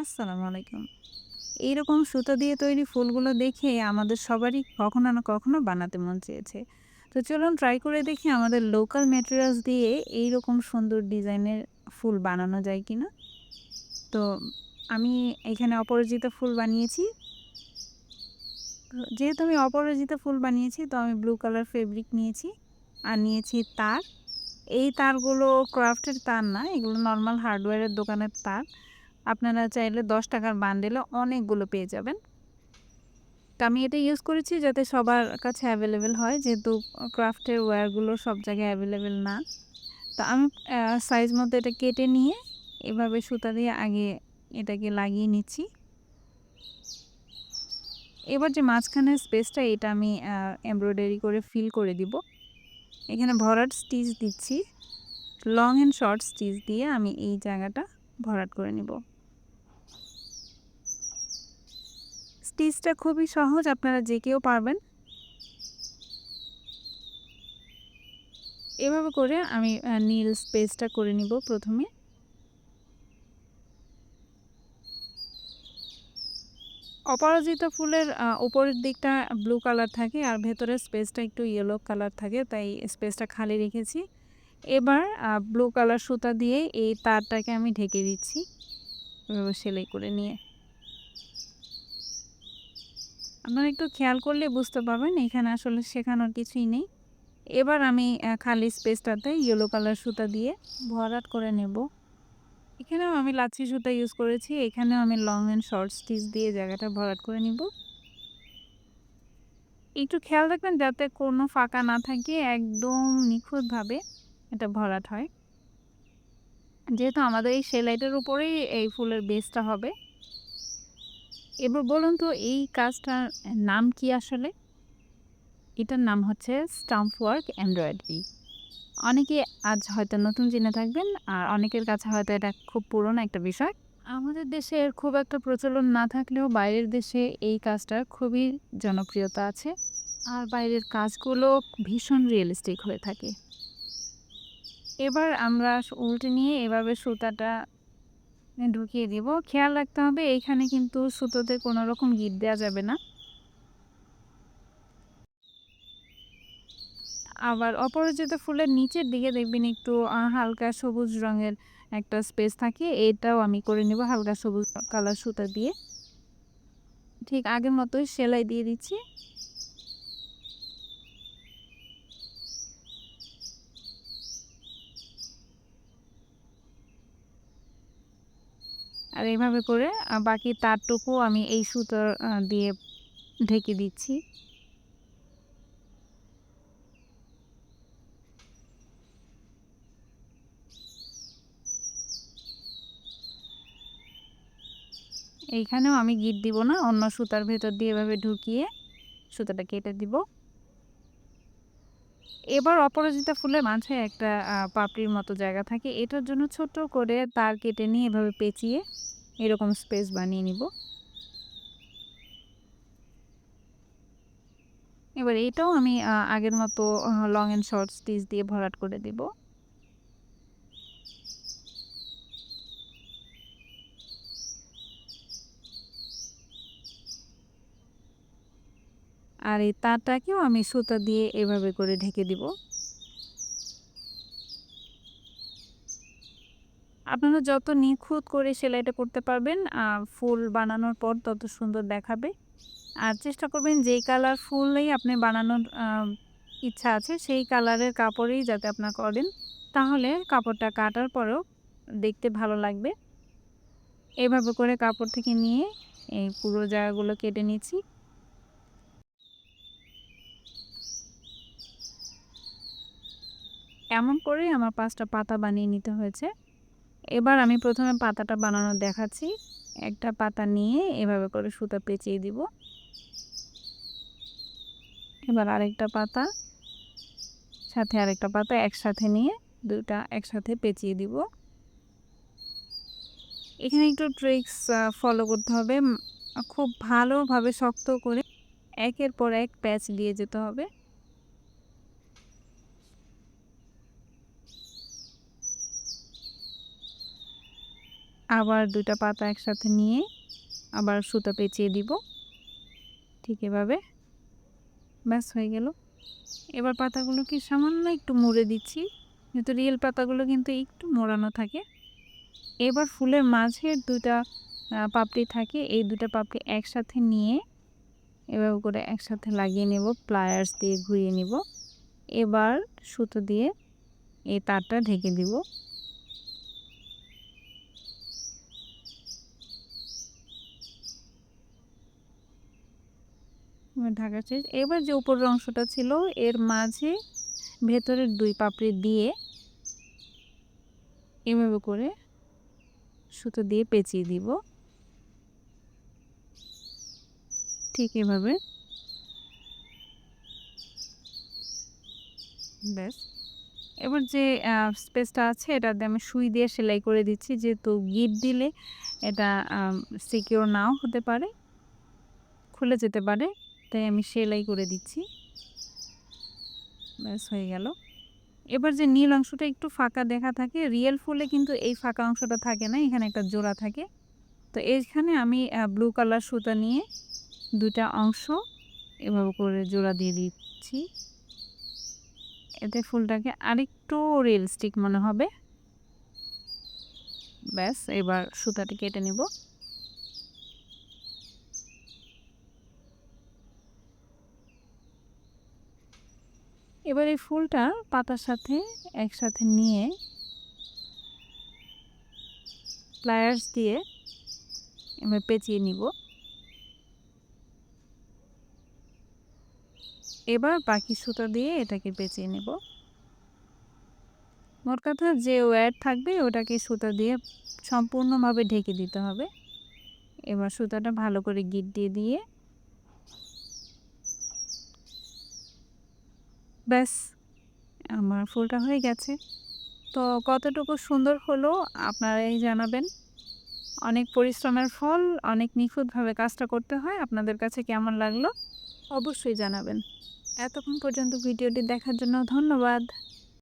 আসসালামু আলাইকুম। এইরকম সুতো দিয়ে তৈরি ফুলগুলো দেখে আমাদের সবারই কখনো না কখনো বানাতে মন চেয়েছে। তো চলুন ট্রাই করে দেখি আমাদের লোকাল ম্যাটেরিয়ালস দিয়ে এইরকম সুন্দর ডিজাইনের ফুল বানানো যায় কিনা। তো আমি এখানে অপরাজিতা ফুল বানিয়েছি। যেহেতু আমি অপরাজিতা ফুল বানিয়েছি তো আমি ব্লু কালার ফেব্রিক নিয়েছি আর নিয়েছি তার। এই তারগুলো ক্রাফটের তার না, এগুলো নর্মাল হার্ডওয়্যারের দোকানের তার। আপনারা চাইলে দশ টাকার বান্ডেলে অনেকগুলো পেয়ে যাবেন। তো আমি এটা ইউজ করেছি যাতে সবার কাছে অ্যাভেলেবেল হয়, যেহেতু ক্রাফটের ওয়্যারগুলো সব জায়গায় অ্যাভেলেবেল না। তো আমি সাইজ মতো এটা কেটে নিয়ে এভাবে সুতা দিয়ে আগে এটাকে লাগিয়ে নিচ্ছি। এবার যে মাঝখানের স্পেসটা এটা আমি এমব্রয়ডারি করে ফিল করে দিব। এখানে ভরাট স্টিচ দিচ্ছি। লং অ্যান্ড শর্ট স্টিচ দিয়ে আমি এই জায়গাটা ভরাট করে নিব। স্টিচটা খুবই সহজ, আপনারা যে কেউ পারবেন। এভাবে করে আমি নীল স্পেসটা করে নিব প্রথমে। অপরাজিত ফুলের উপরের দিকটা ব্লু কালার থাকে আর ভেতরের স্পেসটা একটু ইয়েলো কালার থাকে, তাই স্পেসটা খালি রেখেছি। এবার ব্লু কালার সুতা দিয়ে এই তারটাকে আমি ঢেকে দিচ্ছি। এভাবে সেলাই করে নিয়ে। আপনারা একটু খেয়াল করলে বুঝতে পারবেন, এখানে আসলে শেখানোর কিছুই নেই। এবার আমি খালি স্পেসটাতে ইয়েলো কালার সুতা দিয়ে ভরাট করে নেব। এখানেও আমি লাচ্ছি সুতা ইউজ করেছি, এখানেও আমি লং অ্যান্ড শর্ট স্টিচ দিয়ে জায়গাটা ভরাট করে নিব। একটু খেয়াল রাখবেন, যাতে কোনো ফাঁকা না থাকে, একদম নিখুঁতভাবে। এটা ভরাট হয়। যেহেতু আমাদের এই সেলাইটার উপরেই এই ফুলের বেসটা হবে। এবার বলুন তো, এই কাজটার নাম কি আসলে? এটার নাম হচ্ছে স্টাম্প ওয়ার্ক এমব্রয়ডারি অনেকে আজ হয়তো নতুন জেনে থাকবেন, আর অনেকের কাছে হয়তো এটা খুব পুরনো একটা বিষয়। আমাদের দেশে এর খুব একটা প্রচলন না থাকলেও বাইরের দেশে এই কাজটার খুবই জনপ্রিয়তা আছে। আর বাইরের কাজগুলো ভীষণ রিয়েলিস্টিক হয়ে থাকে। এবার আমরা উল্টে নিয়ে এভাবে সুতাটা ঢুকিয়ে দিব। খেয়াল রাখতে হবে, এইখানে কিন্তু সুতোতে কোনো রকম গিট দেওয়া যাবে না। আবার অপরাজিত ফুলের নিচের দিকে দেখবেন একটু হালকা সবুজ রঙের একটা স্পেস থাকে, এটাও আমি করে নেব হালকা সবুজ কালার সুতা দিয়ে। ঠিক আগের মতোই সেলাই দিয়ে দিচ্ছি। আর এইভাবে করে বাকি তারটুকু আমি এই সুতোর দিয়ে ঢেকে দিচ্ছি। এইখানেও আমি গিট দিব না, অন্য সুতার ভেতর দিয়ে এভাবে ঢুকিয়ে সুতাটা কেটে দিব। এবার অপরাজিতা ফুলের মাঝে একটা পাপড়ির মতো জায়গা থাকে। এটার জন্য ছোট করে তার কেটে নিয়ে এভাবে পেঁচিয়ে এরকম স্পেস বানিয়ে নিব। এবার এটাও আমি আগের মতো লং অ্যান্ড শর্ট স্টিচ দিয়ে ভরাট করে দেব। আর এই তারটাকেও আমি সুতা দিয়ে এভাবে করে ঢেকে দিব। আপনারা যত নিখুঁত করে সেলাইটা করতে পারবেন ফুল বানানোর পর তত সুন্দর দেখাবে। আর চেষ্টা করবেন যেই কালার ফুলই আপনি বানানোর ইচ্ছা আছে, সেই কালারের কাপড়েই যাতে আপনার করেন। তাহলে কাপড়টা কাটার পরেও দেখতে ভালো লাগবে। এভাবে করে কাপড় থেকে নিয়ে এই পুরো জায়গাগুলো কেটে নিচ্ছি। এমন করেই আমার পাঁচটা পাতা বানিয়ে নিতে হয়েছে। এবার আমি প্রথমে পাতাটা বানানো দেখাচ্ছি। একটা পাতা নিয়ে এভাবে করে সুতা পেঁচিয়ে দিব। এবার আরেকটা পাতা, সাথে আরেকটা পাতা একসাথে নিয়ে দুটা একসাথে পেঁচিয়ে দিব। এখানে একটু ট্রিক্স ফলো করতে হবে। খুব ভালোভাবে শক্ত করে একের পর এক প্যাচ দিয়ে যেতে হবে। আবার দুইটা পাতা একসাথে নিয়ে আবার সুতা পেঁচিয়ে দিব। ঠিক এভাবে। ব্যাস, হয়ে গেল। এবার পাতাগুলোকে সামান্য একটু মুড়ে দিচ্ছি। যেহেতু রিয়েল পাতাগুলো কিন্তু একটু মোড়ানো থাকে। এবার ফুলের মাঝের দুটা পাপড়ি থাকে। এই দুটা পাপড়ি একসাথে নিয়ে এভাবে করে একসাথে লাগিয়ে নেব প্লায়ার্স দিয়ে ঘুরিয়ে নিব। এবার সুতো দিয়ে এই তারটা ঢেকে দিব। ঢাকা শেষ। এবার যে উপরের অংশটা ছিল, এর মাঝে ভেতরের দুই পাপড়ি দিয়ে এভাবে করে সুতো দিয়ে পেঁচিয়ে দিব। ঠিক এভাবে। ব্যাস। এবার যে স্পেসটা আছে, এটা দিয়ে আমি সুই দিয়ে সেলাই করে দিচ্ছি। যেহেতু গিট দিলে এটা সিকিওর নাও হতে পারে, খুলে যেতে পারে। তাই আমি সেলাই করে দিচ্ছি। ব্যাস, হয়ে গেল। এবার যে নীল অংশটা একটু ফাঁকা দেখা থাকে, রিয়েল ফুলে কিন্তু এই ফাঁকা অংশটা থাকে না, এখানে একটা জোড়া থাকে। তো এইখানে আমি ব্লু কালার সুতা নিয়ে দুটা অংশ এভাবে করে জোড়া দিয়ে দিচ্ছি। এতে ফুলটাকে আরেকটু রিয়েলিস্টিক মনে হবে। ব্যাস, এবার সুতাটি কেটে নেব। এবার এই ফুলটা পাতার সাথে একসাথে নিয়ে প্লায়ার্স দিয়ে এবার পেঁচিয়ে নিব। এবার বাকি সুতা দিয়ে এটাকে পেঁচিয়ে নেব। মোট কথা যে ওয়্যার থাকবে ওটাকে সুতা দিয়ে সম্পূর্ণভাবে ঢেকে দিতে হবে। এবার সুতাটা ভালো করে গিট দিয়ে দিয়ে ব্যাস, আমার ফুলটা হয়ে গেছে। তো কতটুকু সুন্দর হলো আপনারাই জানাবেন। অনেক পরিশ্রমের ফল, অনেক নিখুঁতভাবে কাজটা করতে হয়, আপনাদের কাছে কেমন লাগল অবশ্যই জানাবেন। এতক্ষণ পর্যন্ত ভিডিওটি দেখার জন্য ধন্যবাদ।